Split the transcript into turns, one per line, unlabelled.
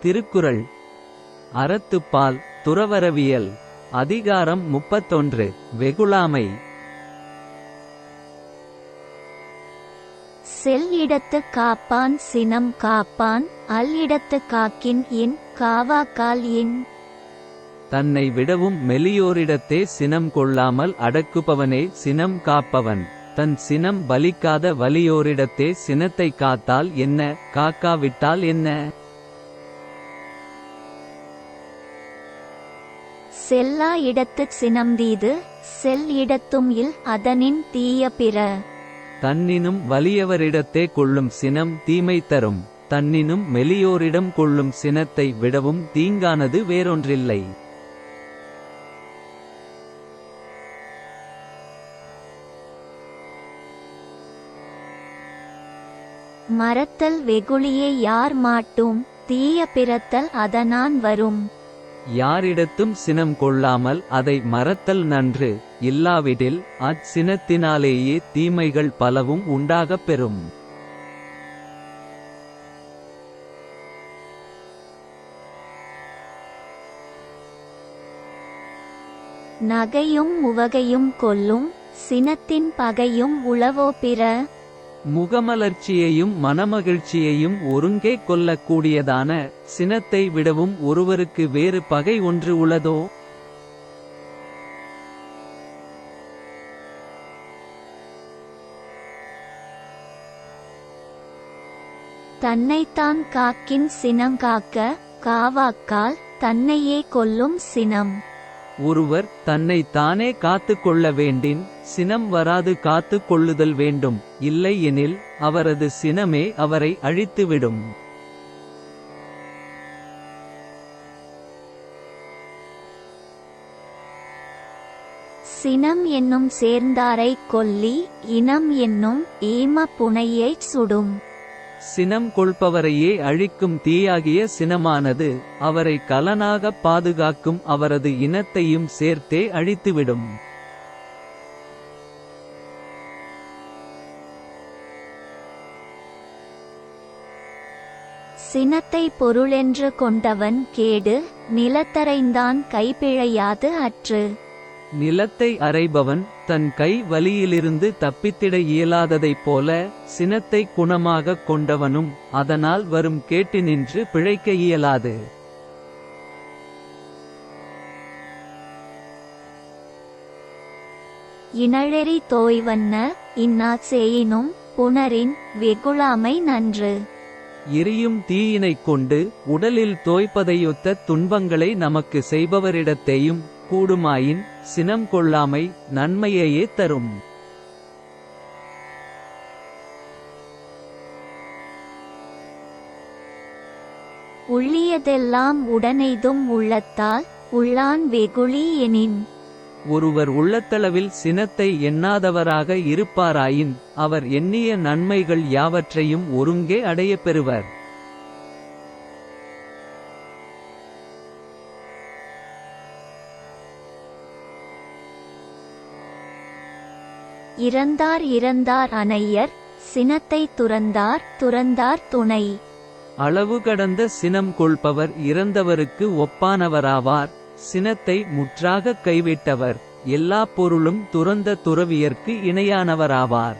திருக்குறள். அறத்துப்பால் துறவரவியல். அதிகாரம் முப்பத்தொன்று. வெகுளாமை.
செல் இடத்து காப்பான் சினம் காப்பான் அல் இடத்து காக்கின் இன் காவாக்கால் இன்
தன்னை விடவும் மெலியோரிடத்தே சினம் கொள்ளாமல் அடக்குபவனே சினம் காப்பவன். தன் சினம் பலிக்காத வலியோரிடத்தே சினத்தை காத்தால் என்ன காக்காவிட்டால் என்ன?
செல்லா இடத்துச் சினம்தீது செல் இடத்தும் இல் அதனின் தீய பிற.
தன்னினும் வலியவரிடத்தே கொள்ளும் சினம் தீமை தரும் தன்னினும் மெலியோரிடம் கொள்ளும் சினத்தை விடவும் தீங்கானது வேறொன்றில்லை.
மறத்தல் வெகுளியை யார் மாட்டும் தீய பிறத்தல் அதனான் வரும்.
யாரிடத்தும் சினம் கொள்ளாமல் அதை மறத்தல் நன்று. இல்லாவிடில் அச்சினத்தினாலேயே தீமைகள் பலவும் உண்டாகப் பெறும்.
நகையும் உவகையும் கொல்லும் சினத்தின் பகையும் உளவோ பிற
முகமலர்ச்சியையும் மனமகிழ்ச்சியையும் ஒருங்கே கொள்ளக்கூடியதான சினத்தை விடவும் ஒருவருக்கு வேறு பகை ஒன்று உள்ளதோ?
தன்னைத்தான் காக்கின் சினம் காக்க காவாக்கால் தன்னையே கொல்லும் சினம்.
ஒருவர் தன்னை தானே காத்து கொள்ள வேண்டின் சினம் வராது காத்து கொள்ளுதல் வேண்டும் இல்லை எனில் அவரது சினமே அவரை அழித்துவிடும்.
சினம் என்னும் சேர்ந்தாரை கொல்லி இனம் என்னும் ஈம புனையைச் சுடும்.
சினம் கொள்பவரையே அழிக்கும் தீயாகிய சினமானது அவரை கலனாகப் பாதுகாக்கும் அவரது இனத்தையும் சேர்த்தே அழித்துவிடும்.
சினத்தை பொருளென்று கொண்டவன் கேடு நிலத்தரைந்தான் கைப்பிழையாது அற்று.
நிலத்தை அறைபவன் தன் கை வலியிலிருந்து தப்பித்திட இயலாததைப் போல சினத்தை குணமாகக் கொண்டவனும் அதனால் வரும் கேட்டினின்று பிழைக்க இயலாது.
இனழெறி தோய்வண்ண இன்னா சேயினும் புணரின் வெகுளாமை நன்று.
எரியும் தீயினைக் கொண்டு உடலில் தோய்ப்பதையொத்த துன்பங்களை நமக்கு செய்பவரிடத்தேயும் கூடுமாயின் சினம் கொள்ளாமை நன்மையையே தரும்.
உள்ளியதெல்லாம் உடனெய்தும் உள்ளத்தால் உள்ளான் வெகுளி எனின்.
ஒருவர் உள்ளத்தளவில் சினத்தை எண்ணாதவராக இருப்பாராயின் அவர் எண்ணிய நன்மைகள் யாவற்றையும் ஒருங்கே அடையப் பெறுவர்.
இறந்தார் இறந்தார் அனையர் சினத்தை துறந்தார் துறந்தார் துணை.
அளவு கடந்த சினம் கொள்பவர் இறந்தவருக்கு ஒப்பானவராவார் சினத்தை முற்றாகக் கைவிட்டவர் எல்லா பொருளும் துறந்த துறவியர்க்கு இணையானவராவார்.